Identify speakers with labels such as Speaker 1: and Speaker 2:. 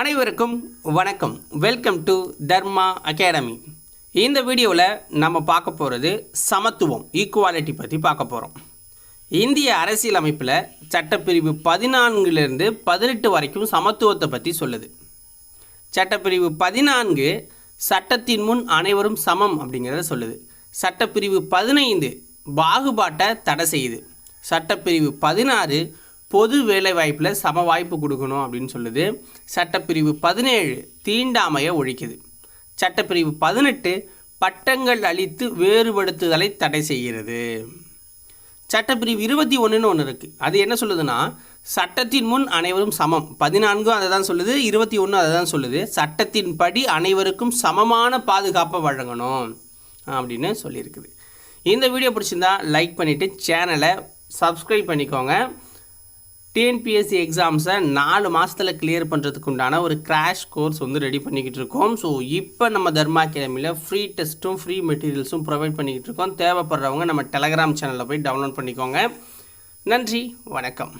Speaker 1: அனைவருக்கும் வணக்கம். Welcome to Dharma academy இந்த வீடியோவில் நம்ம பார்க்க போகிறது சமத்துவம் ஈக்குவாலிட்டி பற்றி பார்க்க போகிறோம் இந்திய அரசியலமைப்பில் சட்டப்பிரிவு பதினான்குலேருந்து பதினெட்டு வரைக்கும் சமத்துவத்தை பற்றி சொல்லுது. சட்டப்பிரிவு பதினான்கு சட்டத்தின் முன் அனைவரும் சமம் அப்படிங்கிறத சொல்லுது. சட்டப்பிரிவு பதினைந்து பாகுபாட்டை தடை செய்யுது. சட்டப்பிரிவு பதினாறு பொது வேலைவாய்ப்பில் சம வாய்ப்பு கொடுக்கணும் அப்படின்னு சொல்லுது. சட்டப்பிரிவு பதினேழு தீண்டாமையை ஒழிக்குது. சட்டப்பிரிவு பதினெட்டு பட்டங்கள் அளித்து வேறுபடுத்துதலை தடை செய்கிறது. சட்டப்பிரிவு இருபத்தி ஒன்றுன்னு ஒன்று இருக்குது அது என்ன சொல்லுதுன்னா சட்டத்தின் முன் அனைவரும் சமம். பதினான்கும் அதை தான் சொல்லுது இருபத்தி ஒன்று அதை தான் சொல்லுது. சட்டத்தின் படி அனைவருக்கும் சமமான பாதுகாப்பை வழங்கணும் அப்படின்னு சொல்லியிருக்குது. இந்த வீடியோ பிடிச்சிருந்தா லைக் பண்ணிவிட்டு சேனலை சப்ஸ்கிரைப் பண்ணிக்கோங்க. டிஎன்பிஎஸ்சி எக்ஸாம்ஸை நாலு மாதத்தில் கிளியர் பண்ணுறதுக்கு உண்டான ஒரு கிராஷ் கோர்ஸ் வந்து ரெடி பண்ணிக்கிட்டு இருக்கோம். ஸோ இப்போ நம்ம தர்மா அகாடமியில் ஃப்ரீ டெஸ்ட்டும் ஃப்ரீ மெட்டீரியல்ஸும் ப்ரொவைட் பண்ணிக்கிட்டு இருக்கோம். தேவைப்படுறவங்க நம்ம டெலகிராம் சேனலில் போய் டவுன்லோட் பண்ணிக்கோங்க. நன்றி வணக்கம்.